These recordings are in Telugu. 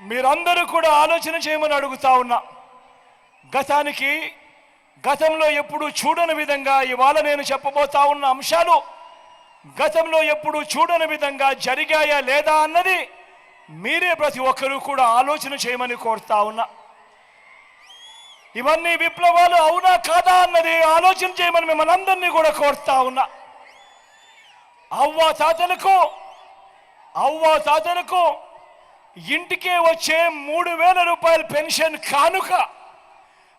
మీరందరూ కూడా ఆలోచన చేయమని అడుగుతా ఉన్నా. గతానికి గతంలో ఎప్పుడు చూడని విధంగా ఇవాళ నేను చెప్పబోతా ఉన్న అంశాలు గతంలో ఎప్పుడు చూడని విధంగా జరిగాయా లేదా అన్నది మీరే ప్రతి ఒక్కరూ కూడా ఆలోచన చేయమని కోరుతా ఉన్నా. ఇవన్నీ విప్లవాలు అవునా కాదా అన్నది ఆలోచన చేయమని మిమ్మల్ని అందరినీ కూడా కోరుతా ఉన్నా. అవ్వ తాతలకు అవ్వ తాతలకు ఇంటికే వచ్చే మూడు వేల రూపాయల పెన్షన్ కానుక.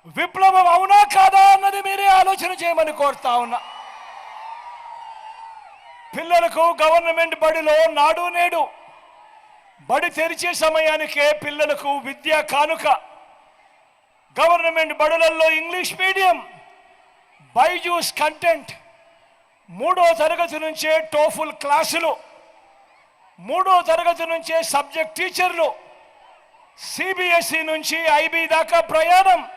విప్లవం అవునా కాదా అన్నది మీరే ఆలోచన చేయమని కోరుతా ఉన్నా. పిల్లలకు గవర్నమెంట్ బడిలో నాడు నేడు బడి తెరిచే సమయానికే పిల్లలకు విద్యా కానుక. గవర్నమెంట్ బడులలో ఇంగ్లీష్ మీడియం బైజూస్ కంటెంట్ మూడో తరగతి నుంచే టోఫుల్ క్లాసులు. మూడో తరగతి నుంచే సబ్జెక్ట్ టీచర్లు. సిబిఎస్ఈ నుంచి ఐబీ దాకా ప్రయాణం.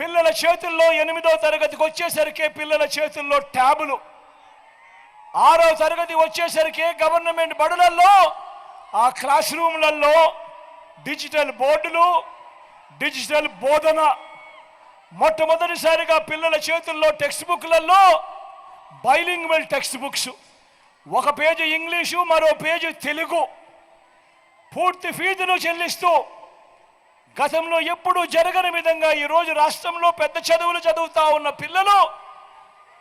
పిల్లల చేతుల్లో ఎనిమిదో తరగతికి వచ్చేసరికి పిల్లల చేతుల్లో ట్యాబులు. ఆరో తరగతి వచ్చేసరికి గవర్నమెంట్ బడులలో ఆ క్లాస్ రూమ్లలో డిజిటల్ బోర్డులు డిజిటల్ బోధన. మొట్టమొదటిసారిగా పిల్లల చేతుల్లో టెక్స్ట్ బుక్లలో బైలింగ్వెల్ టెక్స్ట్ బుక్స్. ఒక పేజీ ఇంగ్లీషు మరో పేజీ తెలుగు. పూర్తి ఫీజును చెల్లిస్తూ గతంలో ఎప్పుడూ జరగని విధంగా ఈరోజు రాష్ట్రంలో పెద్ద చదువులు చదువుతూ ఉన్న పిల్లలు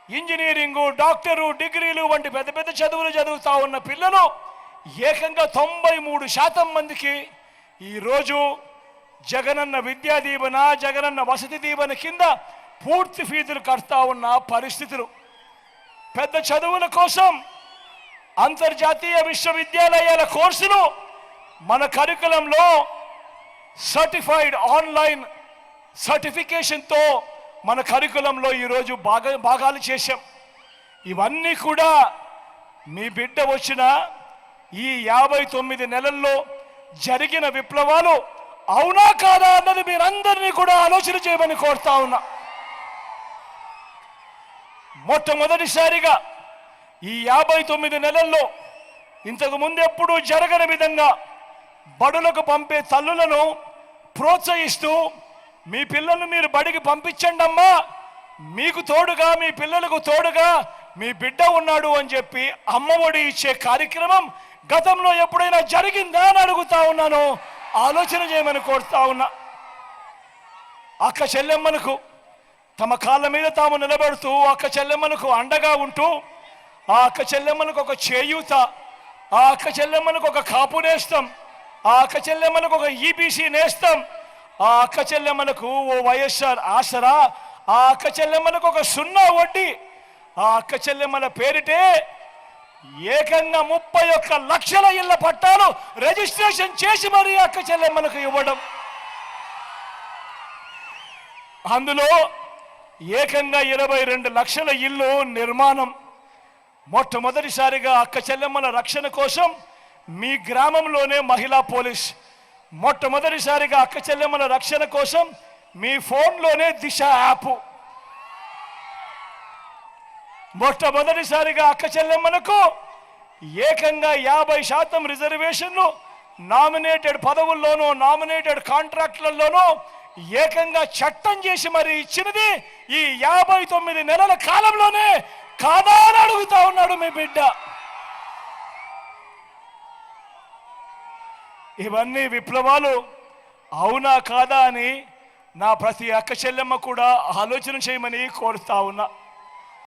ఇంజనీరింగు డాక్టరు డిగ్రీలు వంటి పెద్ద పెద్ద చదువులు చదువుతూ ఉన్న పిల్లలు ఏకంగా తొంభై మూడు శాతం మందికి ఈరోజు జగనన్న విద్యా దీవెన జగనన్న వసతి దీవెన కింద పూర్తి ఫీజులు కడతా ఉన్న పరిస్థితులు. పెద్ద చదువుల కోసం అంతర్జాతీయ విశ్వవిద్యాలయాల కోర్సులు మన కరికులంలో సర్టిఫైడ్ ఆన్లైన్ సర్టిఫికేషన్తో మన కరికులంలో ఈరోజు బాగా భాగాలు చేశాం. ఇవన్నీ కూడా మీ బిడ్డ వచ్చిన ఈ యాభై తొమ్మిది నెలల్లో జరిగిన విప్లవాలు అవునా కాదా అన్నది మీరందరినీ కూడా ఆలోచన చేయమని కోరుతా ఉన్నా. మొట్టమొదటిసారిగా ఈ యాభై తొమ్మిది నెలల్లో ఇంతకు ముందు ఎప్పుడూ జరగని విధంగా బడులకు పంపే తల్లులను ప్రోత్సహిస్తూ మీ పిల్లలను మీరు బడికి పంపించండి అమ్మా. మీకు తోడుగా మీ పిల్లలకు తోడుగా మీ బిడ్డ ఉన్నాడు అని చెప్పి అమ్మఒడి ఇచ్చే కార్యక్రమం గతంలో ఎప్పుడైనా జరిగిందా అని అడుగుతా ఉన్నాను. ఆలోచన చేయమని కోరుతా ఉన్నా. అక్క చెల్లెమ్మలకు తమ కాళ్ళ మీద తాము నిలబడుతూ అక్క చెల్లెమ్మలకు అండగా ఉంటూ ఆ అక్క చెల్లెమ్మలకు ఒక చేయూత ఆ అక్క చెల్లెమ్మలకు ఒక కాపు నేస్తాం ఆ అక్క చెల్లెమ్మలకు ఒక ఈబీసీ నేస్తాం. ఆ అక్క చెల్లెమ్మలకు ఓ వైఎస్ఆర్ ఆసరా ఆ అక్క చెల్లెమ్మలకు ఒక సున్నా వడ్డీ. ఆ అక్క చెల్లెమ్మల పేరిటే ఏకంగా ముప్పై ఒక్క లక్షల ఇళ్ళ పట్టాలు రిజిస్ట్రేషన్ చేసి మరీ అక్క చెల్లెమ్మలకు ఇవ్వడం. అందులో ఏకంగా ఇరవై రెండు లక్షల ఇల్లు నిర్మాణం. మొట్టమొదటిసారిగా అక్క చెల్లెమ్మల రక్షణ కోసం మీ గ్రామంలోనే మహిళా పోలీస్. మొట్టమొదటిసారిగా అక్క చెల్లెమ్మల రక్షణ కోసం మీ ఫోన్లోనే దిశ యాప్. మొట్టమొదటిసారిగా అక్క చెల్లెమ్మలకు ఏకంగా యాభై శాతం రిజర్వేషన్లు నామినేటెడ్ పదవుల్లోనూ నామినేటెడ్ కాంట్రాక్టులలోనూ ఏకంగా చట్టం చేసి మరి ఇచ్చినది ఈ యాభై తొమ్మిది నెలల కాలంలోనే కాదా అని అడుగుతా ఉన్నాడు మీ బిడ్డ. ఇవన్నీ విప్లవాలు. అవునా కాదా అని నా ప్రతి అక్క చెల్లెమ్మ కూడా ఆలోచన చేయమని కోరుతా ఉన్నా.